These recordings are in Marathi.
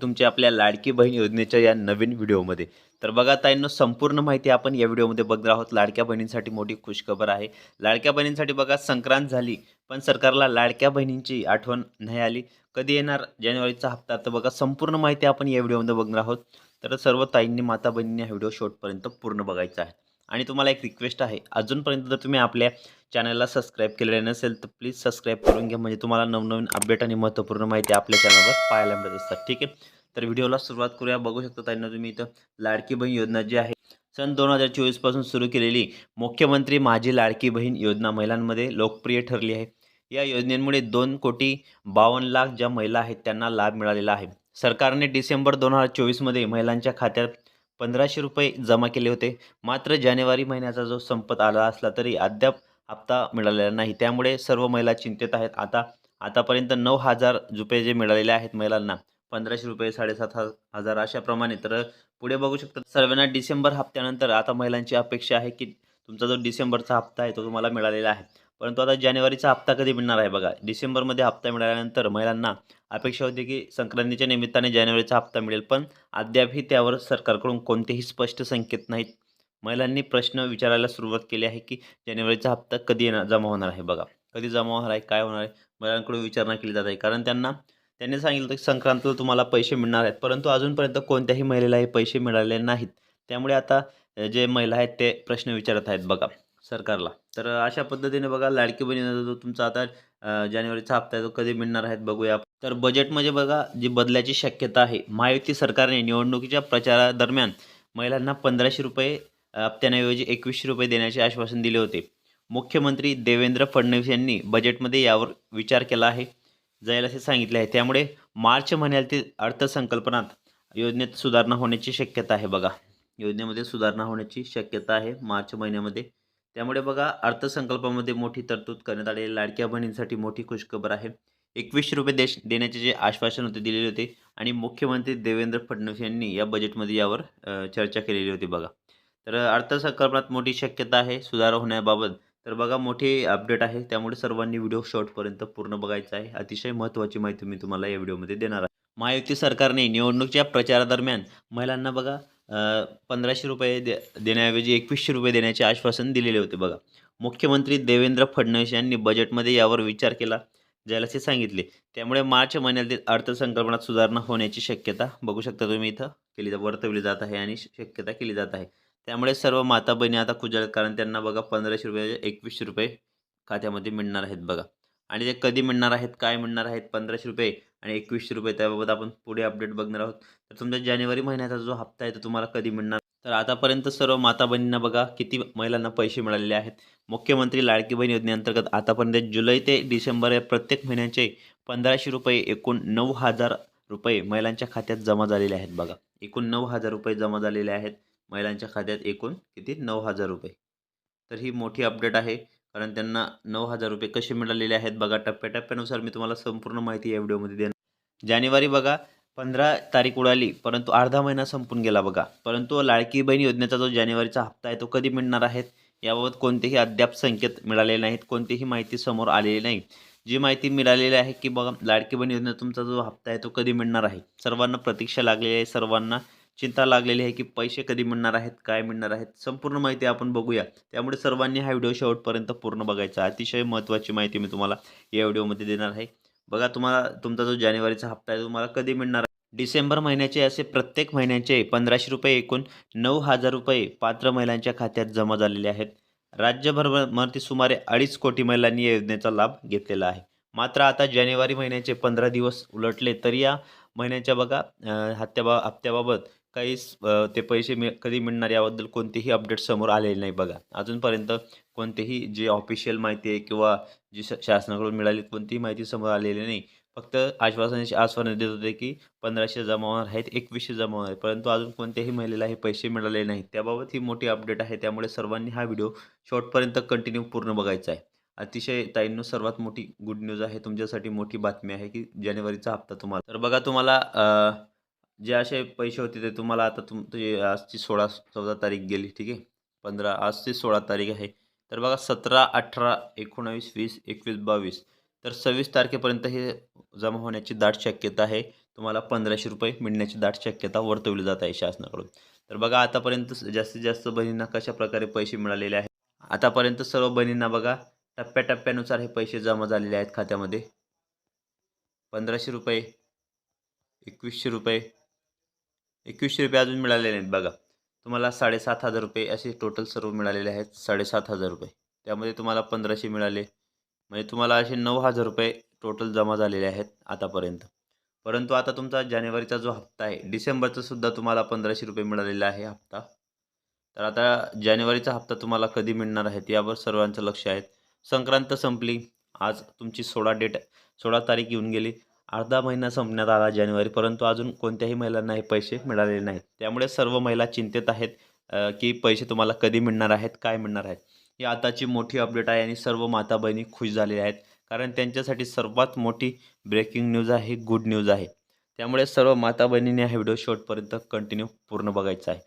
तुमची आपल्या लाडकी बहीण योजनेच्या या नवीन व्हिडिओमध्ये. तर बघा ताईंनो संपूर्ण माहिती आपण या व्हिडिओमध्ये बघणार आहोत. लाडक्या बहिणींसाठी मोठी खुशखबर आहे. लाडक्या बहिणींसाठी बघा संक्रांत झाली पण सरकारला लाडक्या बहिणींची आठवण नाही आली. कधी येणार? जानेवारीचा हप्ता. तर बघा संपूर्ण माहिती आपण या व्हिडिओमध्ये बघणार आहोत. तर सर्व ताईंनी माता बहिणींनी हा व्हिडिओ शेवटपर्यंत पूर्ण बघायचा आहे. आणि तुम्हाला एक रिक्वेस्ट आहे अजूनपर्यंत जर तुम्ही आपल्या चॅनलला सबस्क्राईब केलेलं नसेल तर प्लीज सबस्क्राईब करून घ्या. म्हणजे तुम्हाला नवनवीन अपडेट आणि महत्त्वपूर्ण माहिती आपल्या चॅनलवर पाहायला मिळत असतात. ठीक आहे? तर व्हिडिओला सुरुवात करूया. बघू शकता त्यांना तुम्ही इथं लाडकी बहीण योजना जी आहे सन दोन हजार चोवीसपासून सुरू केलेली मुख्यमंत्री माझी लाडकी बहीण योजना महिलांमध्ये लोकप्रिय ठरली आहे. या योजनेमुळे दोन कोटी बावन्न लाख ज्या महिला आहेत त्यांना लाभ मिळालेला आहे. सरकारने डिसेंबर दोन हजार चोवीसमध्ये महिलांच्या खात्यात पंधराशे रुपये जमा केले होते. मात्र जानेवारी महिन्याचा जो संपत आला असला तरी अद्याप हप्ता मिळालेला नाही. त्यामुळे सर्व महिला चिंतेत आहेत. आता आतापर्यंत नऊ हजार रुपये जे मिळालेले आहेत महिलांना पंधराशे रुपये साडेसात हजार अशाप्रमाणे. तर पुढे बघू शकता सर्वांना डिसेंबर हप्त्यानंतर आता महिलांची अपेक्षा आहे की तुमचा जो डिसेंबरचा हप्ता आहे तो तुम्हाला मिळालेला आहे. परंतु आता जानेवारीचा हप्ता कधी मिळणार आहे बघा? डिसेंबरमध्ये हप्ता मिळाल्यानंतर महिलांना अपेक्षा होती की संक्रांतीच्या निमित्ताने जानेवारीचा हप्ता मिळेल पण अद्यापही त्यावर सरकारकडून कोणतेही स्पष्ट संकेत नाहीत. महिलांनी प्रश्न विचारायला सुरुवात केली आहे की जानेवारीचा हप्ता कधी येणार जमा होणार आहे बघा. कधी जमा होणार आहे काय होणार आहे महिलांकडून विचारणा केली जात आहे. कारण त्यांना त्यांनी सांगितलं की संक्रांतीला तुम्हाला पैसे मिळणार आहेत परंतु अजूनपर्यंत कोणत्याही महिलेला हे पैसे मिळाले नाहीत. त्यामुळे आता जे महिला आहेत ते प्रश्न विचारत आहेत बघा सरकारला. तर अशा पद्धतीने बघा लाडकी बहिणी जो तुमचा आता जानेवारीचा हप्ता आहे तो कधी मिळणार आहेत बघूया. तर बजेटमध्ये बघा जी बदलायची शक्यता आहे महायुती सरकारने निवडणुकीच्या प्रचारादरम्यान महिलांना पंधराशे रुपये हप्त्याऐवजी एकवीसशे रुपये देण्याचे आश्वासन दिले होते. मुख्यमंत्री देवेंद्र फडणवीस यांनी बजेटमध्ये यावर विचार केला आहे जाईल असे सांगितले आहे. त्यामुळे मार्च महिन्यातील अर्थसंकल्पनात योजनेत सुधारणा होण्याची शक्यता आहे बघा. योजनेमध्ये सुधारणा होण्याची शक्यता आहे मार्च महिन्यामध्ये. त्यामुळे बघा अर्थसंकल्पामध्ये मोठी तरतूद करण्यात आलेली लाडक्या बहिणींसाठी मोठी खुशखबर आहे. एकवीसशे रुपये देश देण्याचे जे आश्वासन होते दिलेले होते आणि मुख्यमंत्री देवेंद्र फडणवीस यांनी या बजेटमध्ये यावर चर्चा केलेली होती बघा. तर अर्थसंकल्पात मोठी शक्यता आहे सुधार होण्याबाबत. तर बघा मोठी अपडेट आहे. त्यामुळे सर्वांनी व्हिडिओ शॉर्टपर्यंत पूर्ण बघायचा आहे. अतिशय महत्त्वाची माहिती मी तुम्हाला या व्हिडिओमध्ये देणार आहे. महायुती सरकारने निवडणुकीच्या प्रचारादरम्यान महिलांना बघा पंधराशे रुपये दे देण्याऐवजी एकवीसशे रुपये देण्याचे आश्वासन दिलेले होते बघा. मुख्यमंत्री देवेंद्र फडणवीस यांनी बजेटमध्ये यावर विचार केला जायला असे सांगितले. त्यामुळे मार्च महिन्यातील अर्थसंकल्पनात सुधारणा होण्याची शक्यता बघू शकता तुम्ही इथं केली जा वर्तवली जात आहे आणि शक्यता केली जात आहे. त्यामुळे सर्व माता बहिणी आता खुजाळत कारण त्यांना बघा पंधराशे रुपये एकवीसशे रुपये खात्यामध्ये मिळणार आहेत बघा. आणि ते कधी मिळणार आहेत काय मिळणार आहेत पंधराशे रुपये आणि एकवीसशे रुपये त्याबाबत आपण पुढे अपडेट बघणार आहोत. तर तुमचा जानेवारी महिन्याचा जो हप्ता आहे तो तुम्हाला कधी मिळणार? तर आतापर्यंत सर्व माता बहिणींना बघा किती महिलांना पैसे मिळालेले आहेत. मुख्यमंत्री लाडकी बहीण योजनेअंतर्गत आतापर्यंत जुलै ते डिसेंबर या प्रत्येक महिन्याचे पंधराशे रुपये एकूण नऊ हजार रुपये महिलांच्या खात्यात जमा झालेले आहेत बघा. एकूण नऊ हजार रुपये जमा झालेले आहेत. महिलांच्या खात्यात एकूण किती? नऊ हजार रुपये. तर ही मोठी अपडेट आहे. कारण त्यांना नऊ हजार रुपये कसे मिळालेले आहेत बघा टप्प्याटप्प्यानुसार मी तुम्हाला संपूर्ण माहिती या व्हिडिओमध्ये देणार. जानेवारी बघा पंधरा तारीख उडाली परंतु अर्धा महिना संपून गेला बघा. परंतु लाडकी बहीण योजनेचा जो जानेवारीचा हप्ता आहे तो कधी मिळणार आहेत याबाबत कोणतेही अद्याप संकेत मिळालेले नाहीत कोणतीही माहिती समोर आलेली नाही. जी माहिती मिळालेली आहे की बघा लाडकी बहीण योजनेचा तुमचा जो हप्ता आहे तो कधी मिळणार आहे? सर्वांना प्रतीक्षा लागलेली आहे सर्वांना चिंता लागलेली आहे की पैसे कधी मिळणार आहेत काय मिळणार आहेत संपूर्ण माहिती आपण बघूया. त्यामुळे सर्वांनी हा व्हिडिओ शेवटपर्यंत पूर्ण बघायचा. अतिशय महत्त्वाची माहिती मी तुम्हाला या व्हिडिओमध्ये देणार आहे. बघा तुम्हाला तुमचा जो जानेवारीचा हप्ता आहे तुम्हाला कधी मिळणार डिसेंबर महिन्याचे असे प्रत्येक महिन्याचे पंधराशे रुपये एकूण नऊ हजार रुपये पात्र महिलांच्या खात्यात जमा झालेले आहेत. राज्यभरामध्ये सुमारे अडीच कोटी महिलांनी या योजनेचा लाभ घेतलेला आहे. मात्र आता जानेवारी महिन्याचे पंधरा दिवस उलटले तरी या महिन्याच्या बघा हत्याबा हप्त्याबा हप्त्याबाबत काहीच ते पैसे मिळ कधी मिळणार याबद्दल कोणतेही अपडेट समोर आलेले नाही बघा. अजूनपर्यंत कोणतेही जे ऑफिशियल माहिती आहे किंवा जी श शासनाकडून मिळाली कोणतीही माहिती समोर आलेली नाही. फक्त आश्वासनाची आश्वासन देत होते की पंधराशे जमा होणार आहेत एकवीसशे जमा होणार आहेत. परंतु अजून कोणत्याही महिलेला हे पैसे मिळाले नाहीत. त्याबाबत ही मोठी अपडेट आहे. त्यामुळे सर्वांनी हा व्हिडिओ शॉर्टपर्यंत कंटिन्यू पूर्ण बघायचा आहे. अतिशय ताईंनो सर्वात मोठी गुड न्यूज आहे. तुमच्यासाठी मोठी बातमी आहे की जानेवारीचा हप्ता तुम्हाला. तर बघा तुम्हाला जे असे पैसे होते ते तुम्हाला आता तुम तुझे आजची सोळा चौदा तारीख गेली ठीक आहे? पंधरा आजची सोळा तारीख आहे. तर बघा सतरा अठरा एकोणावीस वीस एकवीस बावीस. तर सव्वीस तारखेपर्यंत हे जमा होण्याची दाट शक्यता आहे. तुम्हाला पंधराशे रुपये मिळण्याची दाट शक्यता वर्तवली जात आहे शासनाकडून. तर बघा आतापर्यंत जास्तीत जास्त बहिणींना कशा प्रकारे पैसे मिळालेले आहेत? आतापर्यंत सर्व बहिणींना बघा टप्प्याटप्प्यानुसार हे पैसे जमा झालेले आहेत खात्यामध्ये. पंधराशे रुपये एकवीसशे रुपये एकवीसशे रुपये अजून मिळालेले नाहीत बघा. तुम्हाला साडेसात हजार रुपये असे टोटल सर्व मिळालेले आहेत. साडेसात हजार रुपये. त्यामध्ये तुम्हाला पंधराशे मिळाले. म्हणजे तुम्हाला असे नऊ हजार रुपये टोटल जमा झालेले आहेत आतापर्यंत. परंतु आता तुमचा जानेवारीचा जो हप्ता आहे डिसेंबरचा सुद्धा तुम्हाला पंधराशे रुपये मिळालेला आहे हप्ता. तर आता जानेवारीचा हप्ता तुम्हाला कधी मिळणार आहेत यावर सर्वांचं लक्ष आहे. संक्रांत संपली. आज तुमची सोळा डेट सोळा तारीख येऊन गेली. अर्धा महिना संपण्यात आला जानेवारी परंतु अजून कोणत्याही महिलांना हे पैसे मिळालेले नाहीत. त्यामुळे सर्व महिला चिंतेत आहेत की पैसे तुम्हाला कधी मिळणार आहेत काय मिळणार आहेत. ही आताची मोठी अपडेट आहे आणि सर्व माता बहिणी खुश झालेल्या आहेत कारण त्यांच्यासाठी सर्वात मोठी ब्रेकिंग न्यूज आहे गुड न्यूज आहे. त्यामुळे सर्व माता बहिणींनी हा व्हिडिओ शॉर्टपर्यंत कंटिन्यू पूर्ण बघायचा आहे.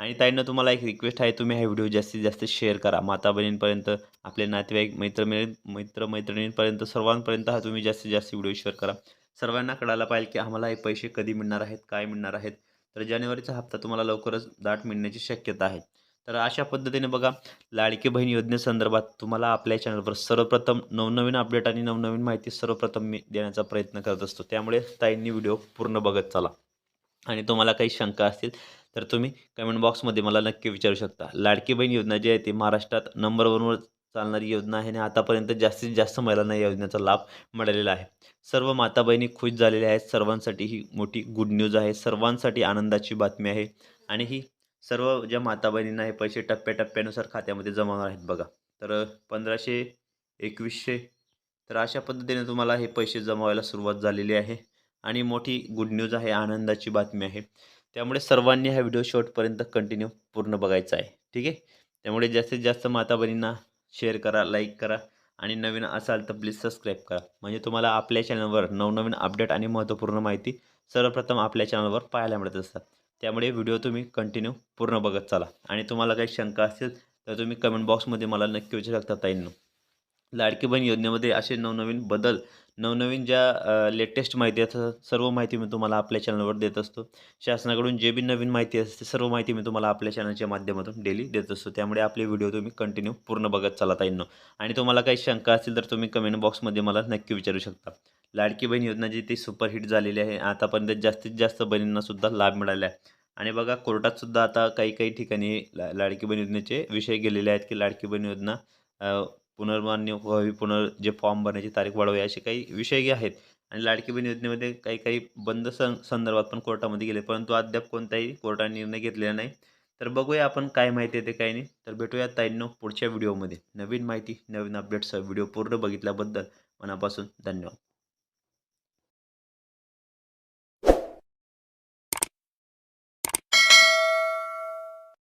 आणि ताईंना तुम्हाला एक रिक्वेस्ट आहे तुम्ही हा व्हिडिओ जास्तीत जास्त शेअर करा. माता बहिणींपर्यंत आपले नातेवाईक मित्र मित्र मैत्रिणींपर्यंत सर्वांपर्यंत हा तुम्ही जास्तीत जास्त व्हिडिओ शेअर करा. सर्वांना कळायला पाहिजे की आम्हाला हे पैसे कधी मिळणार आहेत काय मिळणार आहेत. तर जानेवारीचा हप्ता तुम्हाला लवकरच दाट मिळण्याची शक्यता आहे. तर अशा पद्धतीने बघा लाडकी बहीण योजनेसंदर्भात तुम्हाला आपल्या चॅनलवर सर्वप्रथम नवनवीन अपडेट आणि नवनवीन माहिती सर्वप्रथम मी देण्याचा प्रयत्न करत असतो. त्यामुळे ताईंनी व्हिडिओ पूर्ण बघत चला. आणि तुम्हाला काही शंका असतील तर तुम्ही कमेंट बॉक्समध्ये मला नक्की विचारू शकता. लाडकी बहीण योजना जी आहे ती महाराष्ट्रात नंबर वनवर चालणारी योजना आहे आणि आतापर्यंत जास्तीत जास्त महिलांना या योजनेचा लाभ मिळालेला आहे. सर्व माता बहिणी खुश झालेल्या आहेत. सर्वांसाठी ही मोठी गुड न्यूज आहे. सर्वांसाठी आनंदाची बातमी आहे. आणि ही सर्व ज्या माता बहिणींना हे पैसे टप्प्याटप्प्यानुसार खात्यामध्ये जमा होणार आहेत बघा. तर पंधराशे एकवीसशे तर अशा पद्धतीने तुम्हाला हे पैसे जमा व्हायला सुरुवात झालेली आहे. आणि मोठी गुड न्यूज आहे. आनंदाची बातमी आहे. त्यामुळे सर्वांनी हा व्हिडिओ शेवटपर्यंत कंटिन्यू पूर्ण बघायचा आहे. ठीक आहे? त्यामुळे जास्तीत जास्त माता बहिणींना शेअर करा लाईक करा आणि नवीन असाल तर प्लीज सबस्क्राईब करा. म्हणजे तुम्हाला आपल्या चॅनलवर नवनवीन अपडेट आणि महत्त्वपूर्ण माहिती सर्वप्रथम आपल्या चॅनलवर पाहायला मिळत असतात. त्यामुळे व्हिडिओ तुम्ही कंटिन्यू पूर्ण बघत चला. आणि तुम्हाला काही शंका असतील तर तुम्ही कमेंट बॉक्समध्ये मला नक्की विचारू शकता ताईंनो. लाडकी बहीण योजनेमध्ये असे नवनवीन बदल नवनवीन ज्या लेटेस्ट माहिती असतात सर्व माहिती मी तुम्हाला आपल्या चॅनलवर देत असतो. शासनाकडून जे बी नवीन माहिती असते सर्व माहिती मी तुम्हाला आपल्या चॅनलच्या माध्यमातून डेली देत असतो. त्यामुळे आपले व्हिडिओ तुम्ही कंटिन्यू पूर्ण बघत चालत आहे आणि तुम्हाला काही शंका असतील तर तुम्ही कमेंट बॉक्समध्ये मला नक्की विचारू शकता. लाडकी बहीण योजना जी ती सुपरहिट झालेली आहे. आतापर्यंत जास्तीत जास्त बहिणींनासुद्धा लाभ मिळाला आहे. आणि बघा कोर्टातसुद्धा आता काही काही ठिकाणी ला लाडकी बहीण योजनेचे विषय गेलेले आहेत की लाडकी बहीण योजना पुनर्मान्य व्हावी पुनर् जे फॉर्म भरण्याची तारीख वाढवावी असे काही विषय आहेत. आणि लाडकी बहीण योजनेमध्ये काही काही बंद सं संदर्भात पण कोर्टामध्ये गेले. परंतु अद्याप कोणताही कोर्टाने निर्णय घेतलेला नाही. तर बघूया आपण काय माहिती येते काय नाही. तर भेटूया ताईंनो पुढच्या व्हिडिओमध्ये. नवीन माहिती नवीन अपडेट्स व्हिडिओ पूर्ण बघितल्याबद्दल मनापासून धन्यवाद.